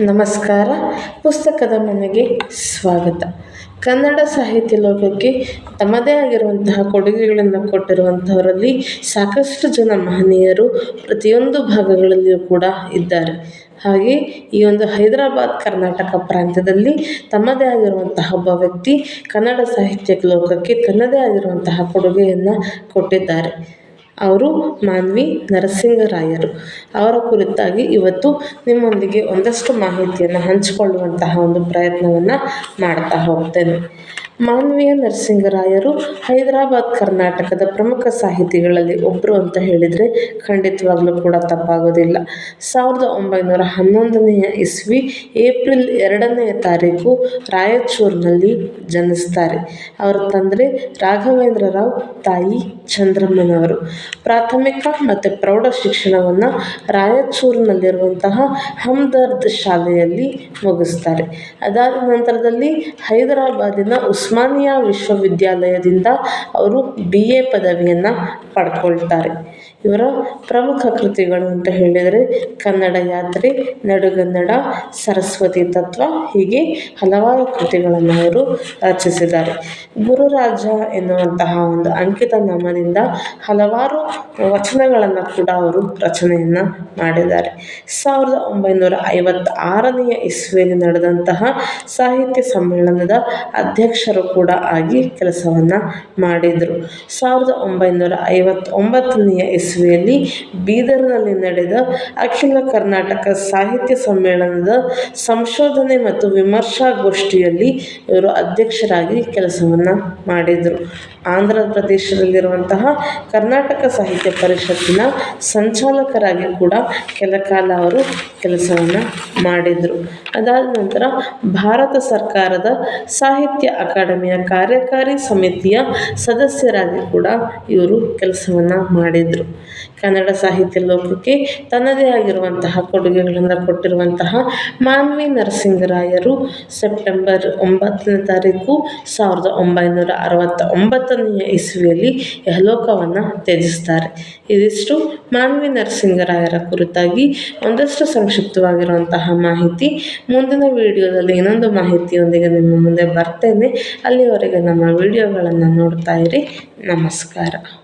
ನಮಸ್ಕಾರ. ಪುಸ್ತಕದ ಮನೆಗೆ ಸ್ವಾಗತ. ಕನ್ನಡ ಸಾಹಿತ್ಯ ಲೋಕಕ್ಕೆ ತಮ್ಮದೇ ಆಗಿರುವಂತಹ ಕೊಡುಗೆಗಳನ್ನು ಕೊಟ್ಟಿರುವಂಥವರಲ್ಲಿ ಸಾಕಷ್ಟು ಜನ ಮಹನೀಯರು ಪ್ರತಿಯೊಂದು ಭಾಗಗಳಲ್ಲಿಯೂ ಕೂಡ ಇದ್ದಾರೆ. ಹಾಗೆ ಈ ಒಂದು ಹೈದರಾಬಾದ್ ಕರ್ನಾಟಕ ಪ್ರಾಂತ್ಯದಲ್ಲಿ ತಮ್ಮದೇ ಆಗಿರುವಂತಹ ಒಬ್ಬ ವ್ಯಕ್ತಿ ಕನ್ನಡ ಸಾಹಿತ್ಯ ಲೋಕಕ್ಕೆ ತನ್ನದೇ ಆಗಿರುವಂತಹ ಕೊಡುಗೆಯನ್ನು ಕೊಟ್ಟಿದ್ದಾರೆ. ಅವರು ಮಾನ್ವಿ ನರಸಿಂಗರಾಯರು. ಅವರ ಕುರಿತಾಗಿ ಇವತ್ತು ನಿಮ್ಮೊಂದಿಗೆ ಒಂದಷ್ಟು ಮಾಹಿತಿಯನ್ನು ಹಂಚಿಕೊಳ್ಳುವಂತಹ ಒಂದು ಪ್ರಯತ್ನವನ್ನು ಮಾಡ್ತಾ ಹೋಗ್ತೇನೆ. ಮಾನ್ವೀಯ ನರಸಿಂಗರಾಯರು ಹೈದರಾಬಾದ್ ಕರ್ನಾಟಕದ ಪ್ರಮುಖ ಸಾಹಿತಿಗಳಲ್ಲಿ ಒಬ್ಬರು ಅಂತ ಹೇಳಿದರೆ ಖಂಡಿತವಾಗ್ಲೂ ಕೂಡ ತಪ್ಪಾಗೋದಿಲ್ಲ. ಸಾವಿರದ ಒಂಬೈನೂರ ಹನ್ನೊಂದನೆಯ ಇಸ್ವಿ ಏಪ್ರಿಲ್ ಎರಡನೆಯ ತಾರೀಕು ರಾಯಚೂರಿನಲ್ಲಿ ಜನಿಸ್ತಾರೆ. ಅವರ ತಂದೆ ರಾಘವೇಂದ್ರ ರಾವ್, ತಾಯಿ ಚಂದ್ರಮ್ಮನವರು. ಪ್ರಾಥಮಿಕ ಮತ್ತು ಪ್ರೌಢ ಶಿಕ್ಷಣವನ್ನು ರಾಯಚೂರಿನಲ್ಲಿರುವಂತಹ ಹಮ್ದರ್ದ್ ಶಾಲೆಯಲ್ಲಿ ಮುಗಿಸ್ತಾರೆ. ಅದಾದ ನಂತರದಲ್ಲಿ ಹೈದರಾಬಾದಿನ ಉಸ್ಮಾನಿಯಾ ವಿಶ್ವವಿದ್ಯಾಲಯದಿಂದ ಅವರು ಬಿ ಎ ಪದವಿಯನ್ನು ಪಡ್ಕೊಳ್ತಾರೆ. ಇವರ ಪ್ರಮುಖ ಕೃತಿಗಳು ಅಂತ ಹೇಳಿದರೆ ಕನ್ನಡ ಯಾತ್ರೆ, ನಡುಗನ್ನಡ, ಸರಸ್ವತಿ ತತ್ವ ಹೀಗೆ ಹಲವಾರು ಕೃತಿಗಳನ್ನು ಅವರು ರಚಿಸಿದ್ದಾರೆ. ಗುರುರಾಜ ಎನ್ನುವಂತಹ ಒಂದು ಅಂಕಿತ ನಾಮದಿಂದ ಹಲವಾರು ವಚನಗಳನ್ನು ಕೂಡ ಅವರು ರಚನೆಯನ್ನು ಮಾಡಿದ್ದಾರೆ. ಸಾವಿರದ ಒಂಬೈನೂರ ಐವತ್ತಾರನೆಯ ಇಸ್ವಿಯಲ್ಲಿ ನಡೆದಂತಹ ಸಾಹಿತ್ಯ ಸಮ್ಮೇಳನದ ಅಧ್ಯಕ್ಷರು ಕೂಡ ಆಗಿ ಕೆಲಸವನ್ನು ಮಾಡಿದರು. ಸಾವಿರದ ಒಂಬೈನೂರ ಐವತ್ತೊಂಬತ್ತನೆಯ ಇಸ್ವಿಯಲ್ಲಿ ಬೀದರ್ನಲ್ಲಿ ನಡೆದ ಅಖಿಲ ಕರ್ನಾಟಕ ಸಾಹಿತ್ಯ ಸಮ್ಮೇಳನದ ಸಂಶೋಧನೆ ಮತ್ತು ವಿಮರ್ಶಾಗೋಷ್ಠಿಯಲ್ಲಿ ಇವರು ಅಧ್ಯಕ್ಷರಾಗಿ ಕೆಲಸವನ್ನು ಮಾಡಿದರು. ಆಂಧ್ರ ಪ್ರದೇಶದಲ್ಲಿರುವಂತಹ ಕರ್ನಾಟಕ ಸಾಹಿತ್ಯ ಪರಿಷತ್ತಿನ ಸಂಚಾಲಕರಾಗಿ ಕೂಡ ಕೆಲಕಾಲ ಅವರು ಕೆಲಸವನ್ನು ಮಾಡಿದರು. ಅದಾದ ನಂತರ ಭಾರತ ಸರ್ಕಾರದ ಸಾಹಿತ್ಯ ಅಕಾಡೆಮಿಯ ಕಾರ್ಯಕಾರಿ ಸಮಿತಿಯ ಸದಸ್ಯರಾಗಿ ಕೂಡ ಇವರು ಕೆಲಸವನ್ನು ಮಾಡಿದರು. ಕನ್ನಡ ಸಾಹಿತ್ಯ ಲೋಕಕ್ಕೆ ತನ್ನದೇ ಆಗಿರುವಂತಹ ಕೊಡುಗೆಗಳನ್ನು ಕೊಟ್ಟಿರುವಂತಹ ಮಾನ್ವಿ ನರಸಿಂಗರಾಯರು ಸೆಪ್ಟೆಂಬರ್ ಒಂಬತ್ತನೇ ತಾರೀಕು ಸಾವಿರದ ಒಂಬೈನೂರ ಅರವತ್ತ ಒಂಬತ್ತನೆಯ ಇಸ್ವಿಯಲ್ಲಿ ಯಹಲೋಕವನ್ನು ತ್ಯಜಿಸ್ತಾರೆ. ಇದಿಷ್ಟು ಮಾನ್ವಿ ನರಸಿಂಗರಾಯರ ಕುರಿತಾಗಿ ಒಂದಷ್ಟು ಸಂಕ್ಷಿಪ್ತವಾಗಿರುವಂತಹ ಮಾಹಿತಿ. ಮುಂದಿನ ವಿಡಿಯೋದಲ್ಲಿ ಇನ್ನೊಂದು ಮಾಹಿತಿಯೊಂದಿಗೆ ನಿಮ್ಮ ಮುಂದೆ ಬರ್ತೇನೆ. ಅಲ್ಲಿವರೆಗೆ ನಮ್ಮ ವಿಡಿಯೋಗಳನ್ನು ನೋಡ್ತಾ ಇರಿ. ನಮಸ್ಕಾರ.